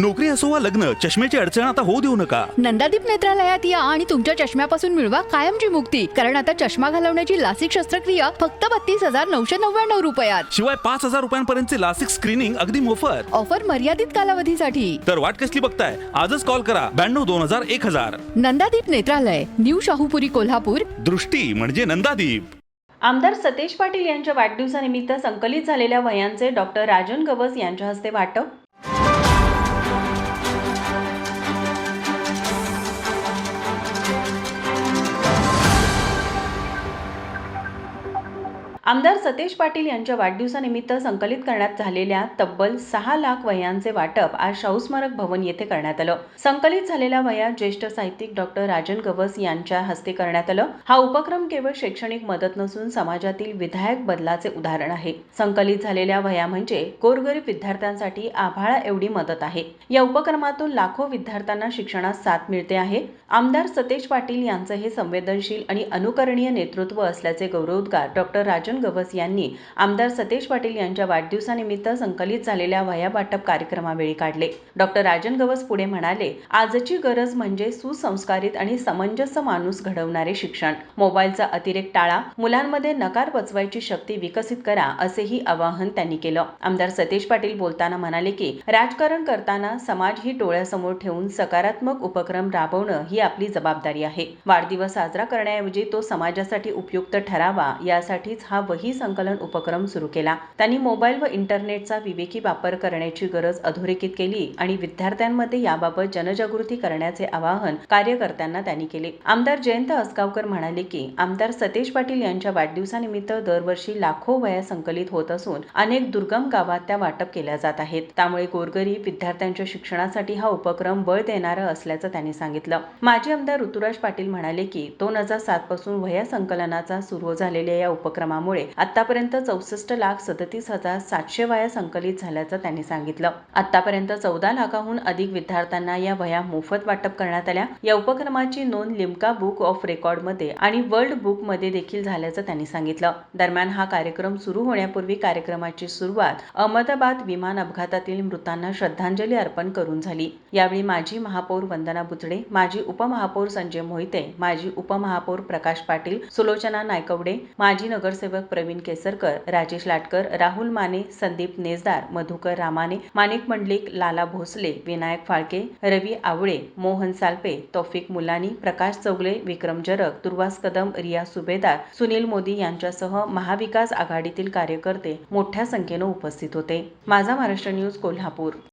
नोकरी असो वा लग्न चष्म्याची अडचण आता होऊ देऊ नका. नंदादीप नेत्रालयात या आणि तुमच्या चष्म्यापासून मिळवा कायमची मुक्ती. कारण आता चष्मा घालवण्याची लासिक शस्त्रक्रिया फक्त बत्तीस हजार नऊशे नव्याण्णव रुपयात. शिवाय पाच हजार रुपयांपर्यंतचे लासिक स्क्रीनिंग अगदी मोफत. ऑफर मर्यादित कालावधीसाठी. तर वाट कसली बघताय? आजच कॉल करा. ब्याण्णव दोन हजार एक हजार. नंदादीप नेत्रालय न्यू शाहूपुरी कोल्हापूर. दृष्टी म्हणजे नंदादीप. आमदार सतेज पाटील यांच्या वाढदिवसानिमित्त संकलित झालेल्या वह्यांचे डॉक्टर राजन गवस यांच्या हस्ते वाटप आमदार सतेज पाटील यांच्या वाढदिवसानिमित्त संकलित करण्यात झालेल्या तब्बल सहा लाख वह्यांचे वाटप आज शाहू स्मारक भवन येथे करण्यात आलं. संकलित झालेल्या वह्या ज्येष्ठ साहित्यिक डॉक्टर राजन गवस यांच्या हस्ते करण्यात आलं. हा उपक्रम केवळ शैक्षणिक मदत नसून समाजातील विधायक बदलाचे उदाहरण आहे. संकलित झालेल्या वह्या म्हणजे गोरगरीब विद्यार्थ्यांसाठी आभाळा एवढी मदत आहे. या उपक्रमातून लाखो विद्यार्थ्यांना शिक्षणास साथ मिळते आहे. आमदार सतेज पाटील यांचं हे संवेदनशील आणि अनुकरणीय नेतृत्व असल्याचे गौरवोद्गार डॉक्टर राजन गवस यांनी आमदार सतेज पाटील यांच्या वाढदिवसानिमित्त संकलित झालेल्या वह्या वाटप कार्यक्रमावेळी काढले. डॉक्टर राजन गवस पुढे म्हणाले आजची गरज म्हणजे सुसंस्कारित आणि समंजस माणूस घडवणारे शिक्षण. मोबाईलचा अतिरेक टाळा मुलांमध्ये नकार पचवायची शक्ती विकसित करा असेही आवाहन त्यांनी केलं. आमदार सतेज पाटील बोलताना म्हणाले की राजकारण करताना समाज ही डोळ्यासमोर ठेवून सकारात्मक उपक्रम राबवणं ही आपली जबाबदारी आहे. वाढदिवस साजरा करण्याऐवजी तो समाजासाठी उपयुक्त ठरावा यासाठीच हा वही संकलन उपक्रम सुरू केला. त्यांनी मोबाईल व इंटरनेटचा विवेकी वापर करण्याची गरज अधोरेखित केली आणि विद्यार्थ्यांमध्ये याबाबत जनजागृती करण्याचे आवाहन कार्यकर्त्यांना त्यांनी केले. आमदार जयंत असगावकर म्हणाले की आमदार सतेज पाटील यांच्या वाढदिवसानिमित्त दरवर्षी लाखो वया संकलित होत असून अनेक दुर्गम गावात त्या वाटप केल्या जात आहेत. त्यामुळे गोरगरीब विद्यार्थ्यांच्या शिक्षणासाठी हा उपक्रम बळ देणारा असल्याचं त्यांनी सांगितलं. माजी आमदार ऋतुराज पाटील म्हणाले की दोन हजार सात पासून वह्या संकलनाचा सुरू झालेल्या या उपक्रमामुळे आतापर्यंत चौसष्ट लाख सदतीस हजार सातशे वया संकलित झाल्याचं त्यांनी सांगितलं. आतापर्यंत चौदा लाखाहून अधिक विद्यार्थ्यांना या वह्या मोफत वाटप करण्यात आल्या. या उपक्रमाची नोंद लिमका बुक ऑफ रेकॉर्डमध्ये आणि वर्ल्ड बुकमध्ये देखील झाल्याचं त्यांनी सांगितलं. दरम्यान हा कार्यक्रम सुरू होण्यापूर्वी कार्यक्रमाची सुरुवात अहमदाबाद विमान अपघातातील मृतांना श्रद्धांजली अर्पण करून झाली. यावेळी माजी महापौर वंदना बुचडे माजी उपमहापौर संजय मोहिते माजी उपमहापौर प्रकाश पाटील सुलोचना नायकवडे माजी नगरसेवक प्रवीण केसरकर राजेश लाटकर राहुल माने संदीप नेसदार मधुकर रामाने माणिक मंडलिक लाला भोसले विनायक फाळके रवी आवळे मोहन सालपे तौफिक मुलानी प्रकाश चौगले विक्रम जरक दुर्वास कदम रिया सुभेदार सुनील मोदी यांच्यासह महाविकास आघाडीतील कार्यकर्ते मोठ्या संख्येनं उपस्थित होते. माझा महाराष्ट्र न्यूज कोल्हापूर.